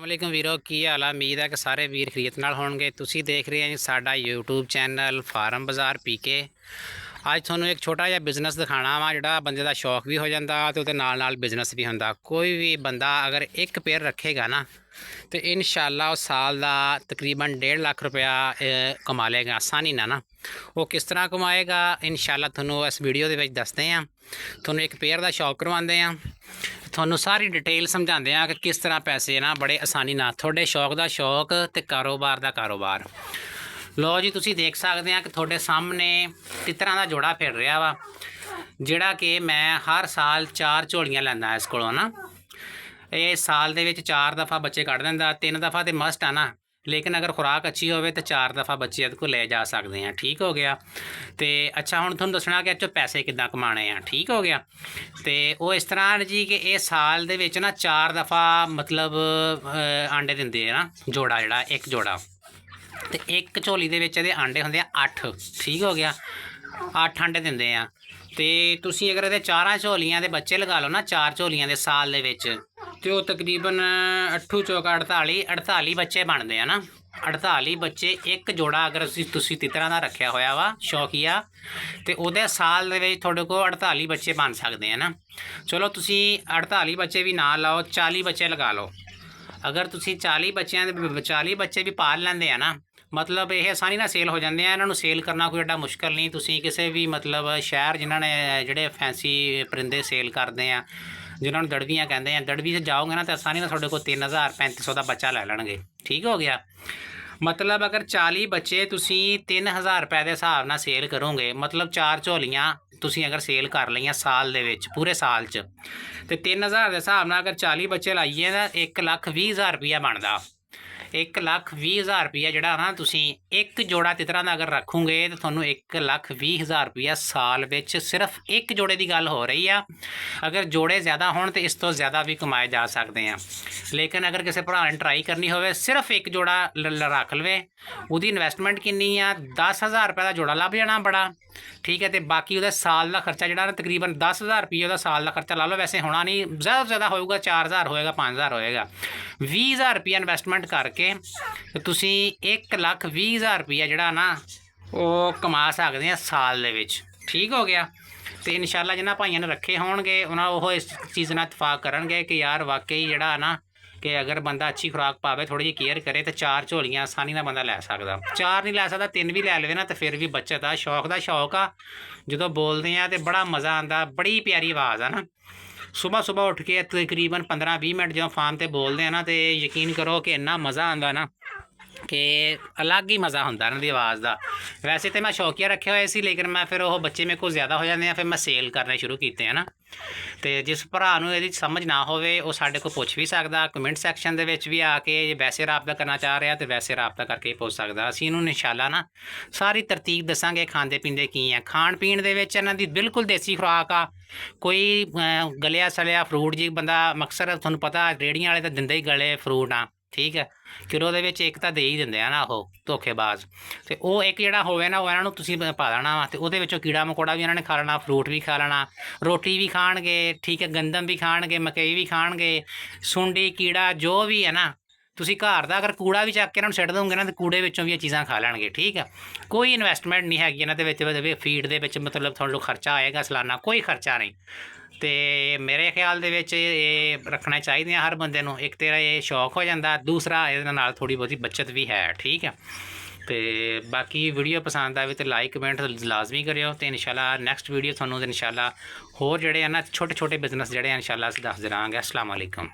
ਅਸਲਾਮੁਅਲੈਕੁਮ ਵੀਰੋ, ਕੀ ਹਾਲ ਆ? ਉਮੀਦ ਹੈ ਕਿ ਸਾਰੇ ਵੀਰ ਖਰੀਦ ਨਾਲ ਹੋਣਗੇ। ਤੁਸੀਂ ਦੇਖ ਰਹੇ ਹੋ ਜੀ ਸਾਡਾ YouTube ਚੈਨਲ ਫਾਰਮ ਬਾਜ਼ਾਰ ਪੀਕੇ ਅੱਜ ਤੁਹਾਨੂੰ ਇੱਕ ਛੋਟਾ ਜਿਹਾ ਬਿਜ਼ਨਸ ਦਿਖਾਣਾ ਵਾ, ਜਿਹੜਾ ਬੰਦੇ ਦਾ ਸ਼ੌਕ ਵੀ ਹੋ ਜਾਂਦਾ ਤੇ ਉਹਦੇ ਨਾਲ ਨਾਲ ਬਿਜ਼ਨਸ ਵੀ ਹੁੰਦਾ। ਕੋਈ ਵੀ ਬੰਦਾ ਅਗਰ ਇੱਕ ਪੇਅਰ ਰੱਖੇਗਾ ਨਾ, ਤੇ ਇਨਸ਼ਾਅੱਲਾ ਉਹ ਸਾਲ ਦਾ ਤਕਰੀਬਨ 1.5 ਲੱਖ ਰੁਪਇਆ ਕਮਾ ਲੇਗਾ ਆਸਾਨੀ ਨਾਲ ਨਾ ਉਹ ਕਿਸ ਤਰ੍ਹਾਂ ਕਮਾਏਗਾ, ਇਨਸ਼ਾਅੱਲਾ ਤੁਹਾਨੂੰ ਇਸ ਵੀਡੀਓ ਦੇ ਵਿੱਚ ਦੱਸਦੇ ਹਾਂ ਤੁਹਾਨੂੰ ਇੱਕ ਪੇਅਰ ਦਾ ਸ਼ੌਕ ਕਰਵਾਉਂਦੇ ਹਾਂ ਤੁਹਾਨੂੰ ਸਾਰੀ ਡਿਟੇਲ ਸਮਝਾਉਂਦੇ ਆ ਕਿ ਕਿਸ ਤਰ੍ਹਾਂ ਪੈਸੇ ਨਾ ਬੜੇ ਆਸਾਨੀ ਨਾਲ, ਤੁਹਾਡੇ ਸ਼ੌਕ ਦਾ ਸ਼ੌਕ ਤੇ ਕਾਰੋਬਾਰ ਦਾ ਕਾਰੋਬਾਰ। ਲੋ ਜੀ, ਤੁਸੀਂ ਦੇਖ ਸਕਦੇ ਆ ਕਿ ਤੁਹਾਡੇ ਸਾਹਮਣੇ ਤਿੱਤਰਾਂ ਦਾ ਜੋੜਾ ਫਿਰ ਰਿਹਾ ਵਾ, ਜਿਹੜਾ ਕਿ ਮੈਂ ਹਰ ਸਾਲ ਚਾਰ ਝੋਲੀਆਂ ਲੈਂਦਾ ਇਸ ਕੋਲੋਂ ਨਾ। ਇਹ ਸਾਲ ਦੇ ਵਿੱਚ ਚਾਰ ਦਫਾ ਬੱਚੇ ਕੱਢ ਦਿੰਦਾ, ਤਿੰਨ ਦਫਾ ਤੇ ਮਸਟ ਆ ਨਾ। ਲੇਕਿਨ ਅਗਰ ਖੁਰਾਕ ਅੱਛੀ ਹੋਵੇ ਤਾਂ ਚਾਰ ਦਫਾ ਬੱਚੇ ਇਹਦੇ ਕੋਲ ਲੈ ਜਾ ਸਕਦੇ ਆ ਠੀਕ ਹੋ ਗਿਆ। ਤੇ ਅੱਛਾ, ਹੁਣ ਤੁਹਾਨੂੰ ਦੱਸਣਾ ਕਿ ਇਹ ਪੈਸੇ ਕਿੱਦਾਂ ਕਮਾਣੇ ਆ, ਠੀਕ ਹੋ ਗਿਆ। ਤੇ ਉਹ ਇਸ ਤਰ੍ਹਾਂ ਜੀ ਕਿ ਇਹ ਸਾਲ ਦੇ ਵਿੱਚ ਨਾ ਚਾਰ ਦਫਾ ਮਤਲਬ ਆਂਡੇ ਦਿੰਦੇ ਆ ਨਾ, ਜੋੜਾ ਜਿਹੜਾ, ਇੱਕ ਜੋੜਾ। ਤੇ ਇੱਕ ਝੋਲੀ ਦੇ ਵਿੱਚ ਇਹਦੇ ਆਂਡੇ ਹੁੰਦੇ ਆ 8 ਠੀਕ ਹੋ ਗਿਆ? 8 ਆਂਡੇ ਦਿੰਦੇ ਆ। ਤੇ ਤੁਸੀਂ ਅਗਰ ਇਹਦੇ ਚਾਰਾਂ ਝੋਲੀਆਂ ਦੇ ਬੱਚੇ ਲਗਾ ਲਓ ਨਾ, ਚਾਰ ਝੋਲੀਆਂ ਦੇ ਸਾਲ ਦੇ ਵਿੱਚ, ਤੇ ਉਹ ਤਕਰੀਬਨ 8 ਚੌਕ 48 48 ਬੱਚੇ ਬਣਦੇ ਆ ਨਾ। 48 ਬੱਚੇ ਇੱਕ ਜੋੜਾ ਅਗਰ ਤੁਸੀਂ ਤੁਸੀਂ ਤਿਤਰਾਂ ਦਾ ਰੱਖਿਆ ਹੋਇਆ ਵਾ, ਸ਼ੌਕੀਆ, ਤੇ ਉਹਦੇ ਸਾਲ ਦੇ ਵਿੱਚ ਤੁਹਾਡੇ ਕੋਲ 48 ਬੱਚੇ ਬਣ ਸਕਦੇ ਆ ਨਾ। ਚਲੋ ਤੁਸੀਂ 48 ਬੱਚੇ ਵੀ ਨਾ ਲਾਓ 40 ਬੱਚੇ ਲਗਾ ਲਓ। ਅਗਰ ਤੁਸੀਂ 40 ਬੱਚਿਆਂ ਦੇ ਬ- 40 ਬੱਚੇ ਵੀ ਪਾਲ ਲੈਂਦੇ ਆ ਨਾ ਮਤਲਬ ਇਹ ਆਸਾਨੀ ਨਾਲ ਸੇਲ ਹੋ ਜਾਂਦੇ ਆ, ਇਹਨਾਂ ਨੂੰ ਸੇਲ ਕਰਨਾ ਕੋਈ ਐਡਾ ਮੁਸ਼ਕਲ ਨਹੀਂ। ਤੁਸੀਂ ਕਿਸੇ ਵੀ ਮਤਲਬ ਸ਼ਹਿਰ ਜਿਨ੍ਹਾਂ ਨੇ ਜਿਹੜੇ ਫੈਂਸੀ ਪਰਿੰਦੇ ਸੇਲ ਕਰਦੇ ਆ, ਜਿਨ੍ਹਾਂ ਨੂੰ ਦੜਵੀਆਂ ਕਹਿੰਦੇ ਆ, ਦੜਵੀ 'ਚ ਜਾਓਗੇ ਨਾ ਤਾਂ ਆਸਾਨੀ ਨਾਲ ਤੁਹਾਡੇ ਕੋਲ 3000 3500 ਦਾ ਬੱਚਾ ਲੈ ਲੈਣਗੇ। ਠੀਕ ਹੋ ਗਿਆ? ਮਤਲਬ ਅਗਰ 40 ਬੱਚੇ ਤੁਸੀਂ 3000 ਰੁਪਏ ਦੇ ਹਿਸਾਬ ਨਾਲ ਸੇਲ ਕਰੋਗੇ, ਮਤਲਬ ਚਾਰ ਝੋਲੀਆਂ ਤੁਸੀਂ ਅਗਰ ਸੇਲ ਕਰ ਲਈਆਂ ਸਾਲ ਦੇ ਵਿੱਚ, ਪੂਰੇ ਸਾਲ 'ਚ, ਤੇ 3000 ਦੇ ਹਿਸਾਬ ਨਾਲ ਅਗਰ 40 ਬੱਚੇ ਲਾਈਏ ਤਾਂ 1 ਲੱਖ 20000 ਰੁਪਇਆ ਬਣਦਾ। 1 ਲੱਖ 20000 ਰੁਪਇਆ ਜਿਹੜਾ ਨਾ ਤੁਸੀਂ ਇੱਕ ਜੋੜਾ ਤਿਤਰਾਂ ਦਾ ਅਗਰ ਰੱਖੋਗੇ ਤਾਂ ਤੁਹਾਨੂੰ 1 ਲੱਖ 20000 ਰੁਪਇਆ ਸਾਲ ਵਿੱਚ ਸਿਰਫ ਇੱਕ ਜੋੜੇ ਦੀ ਗੱਲ ਹੋ ਰਹੀ ਆ। ਅਗਰ ਜੋੜੇ ਜ਼ਿਆਦਾ ਹੋਣ ਤੇ ਇਸ ਤੋਂ ਜ਼ਿਆਦਾ ਵੀ ਕਮਾਏ ਜਾ ਸਕਦੇ ਆ। ਲੇਕਿਨ ਅਗਰ ਕਿਸੇ ਭਰਾ ਨੇ ਟਰਾਈ ਕਰਨੀ ਹੋਵੇ, ਸਿਰਫ ਇੱਕ ਜੋੜਾ ਲ- ਲ- ਰੱਖ ਲਵੇ, ਉਹਦੀ ਇਨਵੈਸਟਮੈਂਟ ਕਿੰਨੀ ਆ? 10000 ਰੁਪਏ ਦਾ ਜੋੜਾ ਲੱਭ ਜਾਣਾ ਬੜਾ। ਠੀਕ ਹੈ, ਤੇ ਬਾਕੀ ਉਹਦਾ ਸਾਲ ਦਾ ਖਰਚਾ ਜਿਹੜਾ ਨਾ ਤਕਰੀਬਨ 10000 ਰੁਪਏ ਉਹਦਾ ਸਾਲ ਦਾ ਖਰਚਾ ਲਾ ਲਓ। ਵੈਸੇ ਹੋਣਾ ਨਹੀਂ, ਜ਼ਿਆਦਾ ਤੋਂ ਜ਼ਿਆਦਾ ਹੋਊਗਾ 4000 ਹੋਏਗਾ 5000 ਹੋਏਗਾ। 20000 ਰੁਪਏ ਇਨਵੈਸਟਮੈਂਟ ਕਰਕੇ ਤੇ ਤੁਸੀਂ 1 ਲੱਖ 20000 ਰੁਪਏ ਜਿਹੜਾ ਨਾ ਉਹ ਕਮਾ ਸਕਦੇ ਆ ਸਾਲ ਦੇ ਵਿੱਚ। ਠੀਕ ਹੋ ਗਿਆ? ਤੇ ਇਨਸ਼ਾਅੱਲਾ ਜਿਹਨਾਂ ਭਾਈਆਂ ਨੇ ਰੱਖੇ ਹੋਣਗੇ, ਉਹਨਾਂ ਉਹ ਇਸ ਚੀਜ਼ ਨਾਲ ਇਤਫਾਕ ਕਰਨਗੇ ਕਿ ਯਾਰ ਵਾਕਈ ਜਿਹੜਾ ਨਾ ਕਿ ਅਗਰ ਬੰਦਾ ਅੱਛੀ ਖੁਰਾਕ ਪਾਵੇ ਥੋੜੀ ਜਿਹੀ ਕੇਅਰ ਕਰੇ ਤੇ ਚਾਰ ਝੋਲੀਆਂ ਆਸਾਨੀ ਨਾਲ ਬੰਦਾ ਲੈ ਸਕਦਾ। ਚਾਰ ਨਹੀਂ ਲੈ ਸਕਦਾ, ਤਿੰਨ ਵੀ ਲੈ ਲਵੇ ਨਾ ਤੇ ਫਿਰ ਵੀ ਬੱਚਤ ਆ, ਸ਼ੌਕ ਦਾ ਸ਼ੌਕ ਆ। ਜਦੋਂ ਬੋਲਦੇ ਆ ਤੇ ਬੜਾ ਮਜ਼ਾ ਆਂਦਾ ਬੜੀ ਪਿਆਰੀ ਆਵਾਜ਼ ਆ ਨਾ। ਸਵੇਰ ਸਵੇਰ ਉੱਠ ਕੇ ਤਕਰੀਬਨ 15-20 ਮਿੰਟ ਜਦੋਂ ਫਾਰਮ ਤੇ ਬੋਲਦੇ ਆ ਨਾ, ਤੇ ਯਕੀਨ ਕਰੋ ਕਿ ਇੰਨਾ ਮਜ਼ਾ ਆਉਂਦਾ ਨਾ। ਕਿ ਅਲੱਗ ਹੀ ਮਜ਼ਾ ਹੁੰਦਾ ਇਹਨਾਂ ਦੀ ਆਵਾਜ਼ ਦਾ। ਵੈਸੇ ਤੇ ਮੈਂ ਸ਼ੌਕੀਆ ਰੱਖਿਆ ਹੋਏ ਸੀ, ਲੇਕਿਨ ਮੈਂ ਫਿਰ ਉਹ ਬੱਚੇ ਮੇਰੇ ਕੋਲ ਜ਼ਿਆਦਾ ਹੋ ਜਾਂਦੇ ਆ, ਫਿਰ ਮੈਂ ਸੇਲ ਕਰਨੇ ਸ਼ੁਰੂ ਕੀਤੇ ਆ ਨਾ ਤੇ ਜਿਸ ਭਰਾ ਨੂੰ ਇਹਦੀ ਸਮਝ ਨਾ ਹੋਵੇ, ਉਹ ਸਾਡੇ ਕੋਲ ਪੁੱਛ ਵੀ ਸਕਦਾ ਕਮੈਂਟ ਸੈਕਸ਼ਨ ਦੇ ਵਿੱਚ ਵੀ ਆ ਕੇ ਜੇ ਵੈਸੇ ਰਾਬਤਾ ਕਰਨਾ ਚਾਹ ਰਿਹਾ ਤੇ ਵੈਸੇ ਰਾਬਤਾ ਕਰਕੇ ਪੁੱਛ ਸਕਦਾ। ਅਸੀਂ ਇਹਨੂੰ ਇਨਸ਼ਾਅੱਲਾ ਨਾ ਸਾਰੀ ਤਰਤੀਬ ਦੱਸਾਂਗੇ, ਖਾਂਦੇ ਪੀਂਦੇ ਕੀ ਆ। ਖਾਣ ਪੀਣ ਦੇ ਵਿੱਚ ਇਹਨਾਂ ਦੀ ਬਿਲਕੁਲ ਦੇਸੀ ਖੁਰਾਕ ਆ। ਕੋਈ ਗਲਿਆ ਸਲਿਆ ਫਰੂਟ ਜੀ ਬੰਦਾ ਮਕਸਰ ਤੁਹਾਨੂੰ ਪਤਾ ਰੇੜੀਆਂ ਵਾਲੇ ਤਾਂ ਦਿੰਦੇ ਹੀ ਗਲੇ ਫਰੂਟ ਆ। ਠੀਕ ਹੈ ਕਿਲੋ ਦੇ ਵਿੱਚ ਇੱਕ ਤਾਂ ਦੇ ਹੀ ਦਿੰਦੇ ਆ ਨਾ ਉਹ ਧੋਖੇਬਾਜ਼। ਤੇ ਉਹ ਇੱਕ ਜਿਹੜਾ ਹੋਵੇ ਨਾ, ਉਹ ਇਹਨਾਂ ਨੂੰ ਤੁਸੀਂ ਪਾ ਦੇਣਾ ਵਾ ਤੇ ਉਹਦੇ ਵਿੱਚੋਂ ਕੀੜਾ ਮਕੌੜਾ ਵੀ ਇਹਨਾਂ ਨੇ ਖਾ ਲੈਣਾ ਫਰੂਟ ਵੀ ਖਾ ਲੈਣਾ, ਰੋਟੀ ਵੀ ਖਾਣਗੇ, ਠੀਕ ਹੈ, ਗੰਦਮ ਵੀ ਖਾਣਗੇ, ਮਕਈ ਵੀ ਖਾਣਗੇ, ਸੁੰਡੀ, ਕੀੜਾ ਜੋ ਵੀ ਹੈ ਨਾ ਤੁਸੀਂ ਘਰ ਦਾ ਅਗਰ ਕੂੜਾ ਵੀ ਚੱਕ ਕੇ ਇਹਨਾਂ ਨੂੰ ਸਿੱਟ ਦੋਗੇ ਨਾ, ਤੇ ਕੂੜੇ ਵਿੱਚੋਂ ਵੀ ਇਹ ਚੀਜ਼ਾਂ ਖਾ ਲੈਣਗੇ, ਠੀਕ ਆ? ਕੋਈ ਇਨਵੈਸਟਮੈਂਟ ਨਹੀਂ ਹੈਗੀ ਇਹਨਾਂ ਦੇ ਵਿੱਚ ਫੀਡ ਦੇ ਵਿੱਚ ਮਤਲਬ ਤੁਹਾਨੂੰ ਖਰਚਾ ਆਏਗਾ ਸਾਲਾਨਾ, ਕੋਈ ਖਰਚਾ ਨਹੀਂ। ਤੇ ਮੇਰੇ ਖਿਆਲ ਦੇ ਵਿੱਚ ਇਹ ਰੱਖਣਾ ਚਾਹੀਦੇ ਆ ਹਰ ਬੰਦੇ ਨੂੰ। ਇੱਕ ਤੇਰਾ ਇਹ ਸ਼ੌਕ ਹੋ ਜਾਂਦਾ, ਦੂਸਰਾ ਇਹਦੇ ਨਾਲ ਥੋੜੀ ਬਹੁਤੀ ਬਚਤ ਵੀ ਹੈ, ਠੀਕ ਹੈ ਤੇ ਬਾਕੀ ਵੀਡੀਓ ਪਸੰਦ ਆਵੇ ਤੇ ਲਾਈਕ ਕਮੈਂਟ ਲਾਜ਼ਮੀ ਕਰਿਓ ਤੇ ਇਨਸ਼ਾਅੱਲਾ ਨੈਕਸਟ ਵੀਡੀਓ ਤੁਹਾਨੂੰ ਇਨਸ਼ਾਅੱਲਾ ਹੋਰ ਜਿਹੜੇ ਆ ਨਾ ਛੋਟੇ ਛੋਟੇ ਬਿਜ਼ਨਸ ਜਿਹੜੇ ਆ, ਇਨਸ਼ਾਅੱਲਾ ਅਸੀਂ ਦੱਸ ਦੇਵਾਂਗੇ ਅਸਲਾਮ ਅਲੈਕਮ